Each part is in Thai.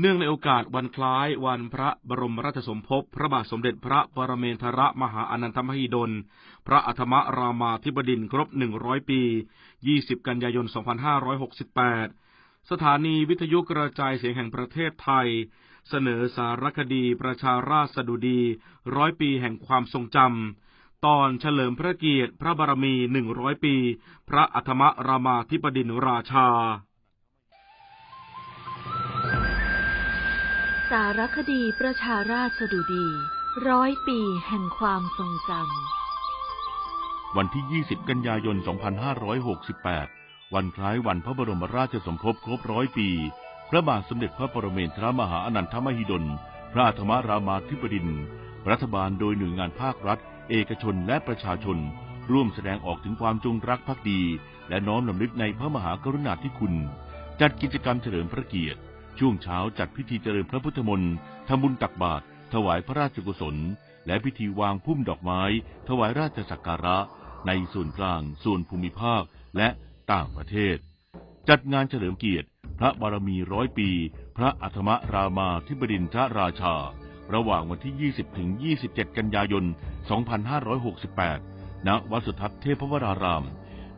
เนื่องในโอกาสวันคล้ายวันพระบรมราชสมภพ พระบาทสมเด็จพระปรเมนทรมหาอนันทมหิดล พระอัธมรามาธิบดินทร์ครบ 100 ปี 20 กันยายน 2568 สถานีวิทยุกระจายเสียงแห่งประเทศไทย เสนอสารคดีประชาราษฎุดี ร้อยปีแห่งความทรงจำ ตอนเฉลิมพระเกียรติพระบารมี 100 ปี พระอัธมรามาธิบดินราชา สารคดีประชาราชดุดี ร้อยปีแห่งความทรงจำ วันที่ 20 กันยายน 2568 วันคล้ายวันพระบรมราชสมภพครบร้อยปี พระบาทสมเด็จพระปรเมนทรมหาอนันทมหิดล พระอัธมรามาธิบดินทร์รัฐบาลโดยหน่วยงานภาครัฐ เอกชนและประชาชน ร่วมแสดงออกถึงความจงรักภักดี และน้อมรำลึกในพระมหากรุณาธิคุณ จัดกิจกรรมเฉลิมพระเกียรติ ช่วงเช้าจัดพิธีเจริญพระพุทธมนต์ทำบุญตักบาตรถวายพระราชกุศล และพิธีวางพุ่มดอกไม้ ถวายราชสักการะ ในส่วนกลาง ส่วนภูมิภาคและต่างประเทศ จัดงานเฉลิมเกียรติ พระบารมีร้อยปี พระอัธมรามาธิบดินทรราชา ระหว่างวันที่ 20 ถึง 27 กันยายน 2568 ณ วัดสุทัศน์เทพวราราม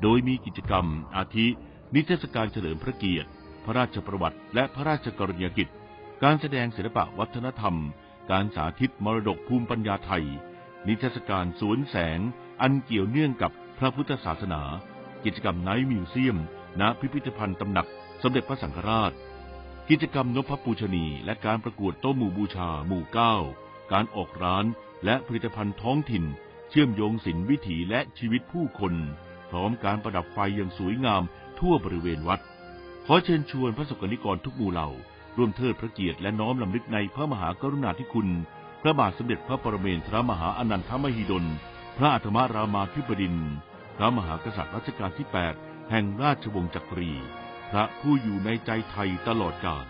โดยมีกิจกรรมอาทิ นิทรรศการเฉลิมพระเกียรติ พระราชประวัติ และพระราชกรณียกิจ การแสดงศิลปะวัฒนธรรม การสาธิตมรดกภูมิปัญญาไทย นิทรรศการสวนแสง อันเกี่ยวเนื่องกับพระพุทธศาสนา กิจกรรมไนท์มิวเซียม ณ พิพิธภัณฑ์ตำหนักสมเด็จพระสังฆราช กิจกรรมนพปูชนี และการประกวดโต๊ะหมู่บูชาหมู่เก้าการออกร้านและผลิตภัณฑ์ท้องถิ่น เชื่อมโยงศิลวิถีและชีวิตผู้คน พร้อมการประดับไฟอย่างสวยงามทั่วบริเวณวัด ขอเชิญชวนพระสกนิกรทุกหมู่เหล่าร่วมเทิดพระเกียรติและน้อมลำลึกในพระมหากรุณาธิคุณ พระบาทสมเด็จพระปรเมนทรมหาอนันทมหิดล พระอัธมารามาธิบดิน พระมหากษัตริย์รัชกาลที่ 8 แห่งราชวงศ์จักรี พระผู้อยู่ในใจไทยตลอดกาล